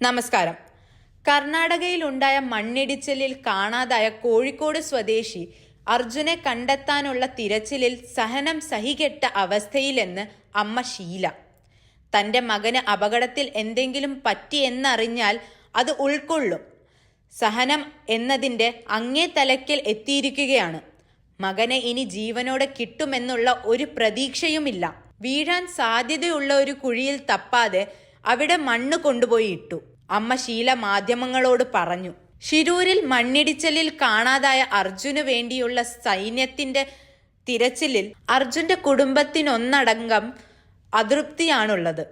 നമസ്കാരം. കർണാടകയിൽ ഉണ്ടായ മണ്ണിടിച്ചിലിൽ കാണാതായ കോഴിക്കോട് സ്വദേശി അർജുനെ കണ്ടെത്താനുള്ള തിരച്ചിലിൽ സഹനം സഹികെട്ട അവസ്ഥയിലെന്ന് അമ്മ ശീല. തന്റെ മകന് അപകടത്തിൽ എന്തെങ്കിലും പറ്റിയെന്നറിഞ്ഞാൽ അത് ഉൾക്കൊള്ളും. സഹനം എന്നതിന്റെ അങ്ങേ തലയ്ക്കൽ എത്തിയിരിക്കുകയാണ്. മകനെ ഇനി ജീവനോടെ കിട്ടുമെന്നുള്ള ഒരു പ്രതീക്ഷയുമില്ല. വീഴാൻ സാധ്യതയുള്ള ഒരു കുഴിയിൽ തപ്പാതെ അവിടെ മണ്ണ് കൊണ്ടുപോയി ഇട്ടു. അമ്മ ശീല മാധ്യമങ്ങളോട് പറഞ്ഞു. ഷിരൂരിൽ മണ്ണിടിച്ചലിൽ കാണാതായ അർജുന് വേണ്ടിയുള്ള സൈന്യത്തിന്റെ തിരച്ചിലിൽ അർജുന്റെ കുടുംബത്തിനൊന്നടങ്കം അതൃപ്തിയാണുള്ളത്.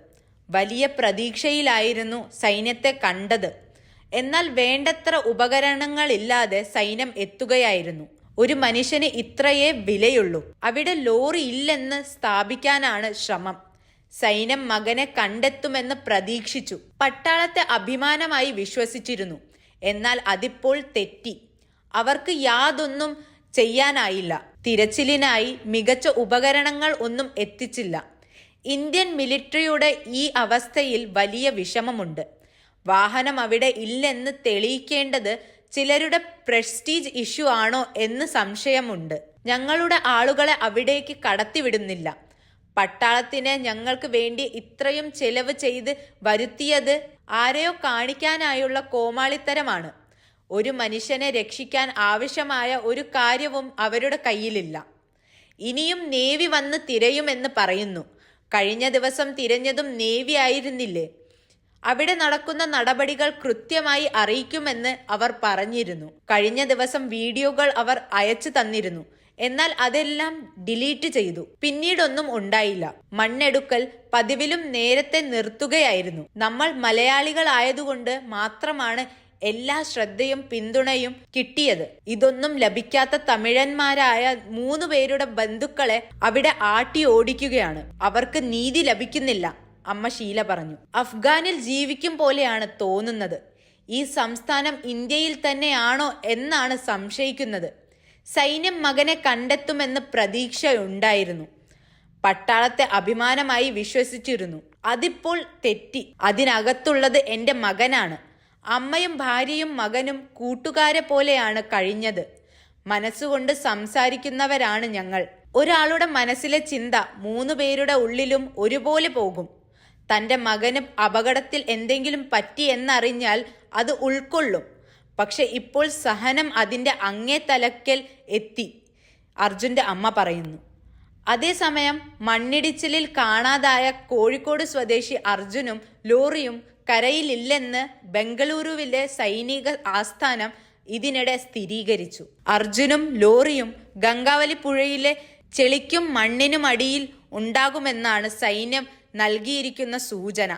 വലിയ പ്രതീക്ഷയിലായിരുന്നു സൈന്യത്തെ കണ്ടത്. എന്നാൽ വേണ്ടത്ര ഉപകരണങ്ങളില്ലാതെ സൈന്യം എത്തുകയായിരുന്നു. ഒരു മനുഷ്യന് ഇത്രയേ വിലയുള്ളൂ. അവിടെ ലോറി ഇല്ലെന്ന് സ്ഥാപിക്കാനാണ് ശ്രമം. സൈന്യം മകനെ കണ്ടെത്തുമെന്ന് പ്രതീക്ഷിച്ചു. പട്ടാളത്തെ അഭിമാനമായി വിശ്വസിച്ചിരുന്നു. എന്നാൽ അതിപ്പോൾ തെറ്റി. അവർക്ക് യാതൊന്നും ചെയ്യാനായില്ല. തിരച്ചിലിനായി മികച്ച ഉപകരണങ്ങൾ ഒന്നും എത്തിച്ചില്ല. ഇന്ത്യൻ മിലിറ്ററിയുടെ ഈ അവസ്ഥയിൽ വലിയ വിഷമമുണ്ട്. വാഹനം അവിടെ ഇല്ലെന്ന് തെളിയിക്കേണ്ടത് ചിലരുടെ പ്രസ്റ്റീജ് ഇഷ്യൂ ആണോ എന്ന് സംശയമുണ്ട്. ഞങ്ങളുടെ ആളുകളെ അവിടേക്ക് കടത്തിവിടുന്നില്ല. പട്ടാളത്തിന് ഞങ്ങൾക്ക് വേണ്ടി ഇത്രയും ചെലവ് ചെയ്ത് വരുത്തിയത് ആരെയോ കാണിക്കാനായുള്ള കോമാളിത്തരമാണ്. ഒരു മനുഷ്യനെ രക്ഷിക്കാൻ ആവശ്യമായ ഒരു കാര്യവും അവരുടെ കയ്യിലില്ല. ഇനിയും നേവി വന്ന് തിരയുമെന്ന് പറയുന്നു. കഴിഞ്ഞ ദിവസം തിരഞ്ഞതും നേവി ആയിരുന്നില്ലേ? അവിടെ നടക്കുന്ന നടപടികൾ കൃത്യമായി അറിയിക്കുമെന്ന് അവർ പറഞ്ഞിരുന്നു. കഴിഞ്ഞ ദിവസം വീഡിയോകൾ അവർ അയച്ചു തന്നിരുന്നു. എന്നാൽ അതെല്ലാം ഡിലീറ്റ് ചെയ്തു. പിന്നീടൊന്നും ഉണ്ടായില്ല. മണ്ണെടുക്കൽ പതിവിലും നേരത്തെ നിർത്തുകയായിരുന്നു. നമ്മൾ മലയാളികളായതുകൊണ്ട് മാത്രമാണ് എല്ലാ ശ്രദ്ധയും പിന്തുണയും കിട്ടിയത്. ഇതൊന്നും ലഭിക്കാത്ത തമിഴന്മാരായ മൂന്ന് പേരുടെ ബന്ധുക്കളെ അവിടെ ആട്ടി ഓടിക്കുകയാണ്. അവർക്ക് നീതി ലഭിക്കുന്നില്ല അമ്മ ശീല പറഞ്ഞു. അഫ്ഗാനിൽ ജീവിക്കും പോലെയാണ് തോന്നുന്നത്. ഈ സംസ്ഥാനം ഇന്ത്യയിൽ തന്നെയാണോ എന്നാണ് സംശയിക്കുന്നത്. സൈന്യം മകനെ കണ്ടെത്തുമെന്ന് പ്രതീക്ഷയുണ്ടായിരുന്നു. പട്ടാളത്തെ അഭിമാനമായി വിശ്വസിച്ചിരുന്നു. അതിപ്പോൾ തെറ്റി. അതിനകത്തുള്ളത് എന്റെ മകനാണ്. അമ്മയും ഭാര്യയും മകനും കൂട്ടുകാരെ പോലെയാണ് കഴിഞ്ഞത്. മനസ്സുകൊണ്ട് സംസാരിക്കുന്നവരാണ് ഞങ്ങൾ. ഒരാളുടെ മനസ്സിലെ ചിന്ത മൂന്നു പേരുടെ ഉള്ളിലും ഒരുപോലെ പോകും. തന്റെ മകന് അപകടത്തിൽ എന്തെങ്കിലും പറ്റി എന്നറിഞ്ഞാൽ അത് ഉൾക്കൊള്ളും. പക്ഷെ ഇപ്പോൾ സഹനം അതിന്റെ അങ്ങേ തലക്കൽ എത്തി അർജുന്റെ അമ്മ പറയുന്നു. അതേസമയം മണ്ണിടിച്ചിലിൽ കാണാതായ കോഴിക്കോട് സ്വദേശി അർജുനും ലോറിയും കരയിലില്ലെന്ന് ബംഗളൂരുവിലെ സൈനിക ആസ്ഥാനം ഇതിനിടെ സ്ഥിരീകരിച്ചു. അർജുനും ലോറിയും ഗംഗാവലി പുഴയിലെ ചെളിക്കും മണ്ണിനും അടിയിൽ ഉണ്ടാകുമെന്നാണ് സൈന്യം നൽകിയിരിക്കുന്ന സൂചന.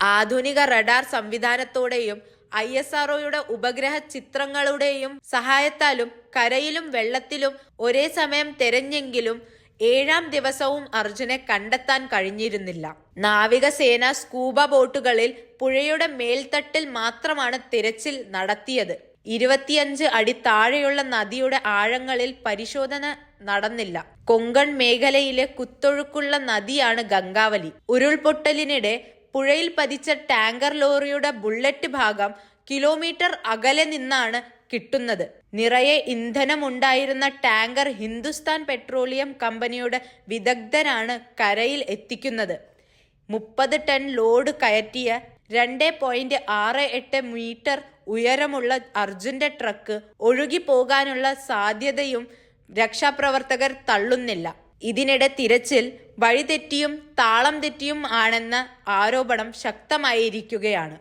ആധുനിക റഡാർ സംവിധാനത്തോടെയും ഐ എസ് ആർഒയുടെ ഉപഗ്രഹ ചിത്രങ്ങളുടെയും സഹായത്താലും കരയിലും വെള്ളത്തിലും ഒരേ സമയം തെരഞ്ഞെങ്കിലും ഏഴാം ദിവസവും അർജുനെ കണ്ടെത്താൻ കഴിഞ്ഞിരുന്നില്ല. നാവികസേന സ്കൂബ ബോട്ടുകളിൽ പുഴയുടെ മേൽത്തട്ടിൽ മാത്രമാണ് തിരച്ചിൽ നടത്തിയത്. ഇരുപത്തിയഞ്ച് അടി താഴെയുള്ള നദിയുടെ ആഴങ്ങളിൽ പരിശോധന നടന്നില്ല. കൊങ്കൺ മേഖലയിലെ കുത്തൊഴുക്കുള്ള നദിയാണ് ഗംഗാവലി. ഉരുൾപൊട്ടലിനിടെ പുഴയിൽ പതിച്ച ടാങ്കർ ലോറിയുടെ ബുള്ളറ്റ് ഭാഗം കിലോമീറ്റർ അകലെ നിന്നാണ് കിട്ടുന്നത്. നിറയെ ഇന്ധനമുണ്ടായിരുന്ന ടാങ്കർ ഹിന്ദുസ്ഥാൻ പെട്രോളിയം കമ്പനിയുടെ വിദഗ്ധരാണ് കരയിൽ എത്തിക്കുന്നത്. മുപ്പത് ടൺ ലോഡ് കയറ്റിയ രണ്ട് പോയിന്റ് ആറ് എട്ട് മീറ്റർ ഉയരമുള്ള അർജുന്റെ ട്രക്ക് ഒഴുകി പോകാനുള്ള സാധ്യതയും രക്ഷാപ്രവർത്തകർ തള്ളുന്നില്ല. ഇതിനിടെ തിരച്ചിൽ വഴിതെറ്റിയും താളം തെറ്റിയും ആണെന്ന ആരോപണം ശക്തമായിരിക്കുകയാണ്.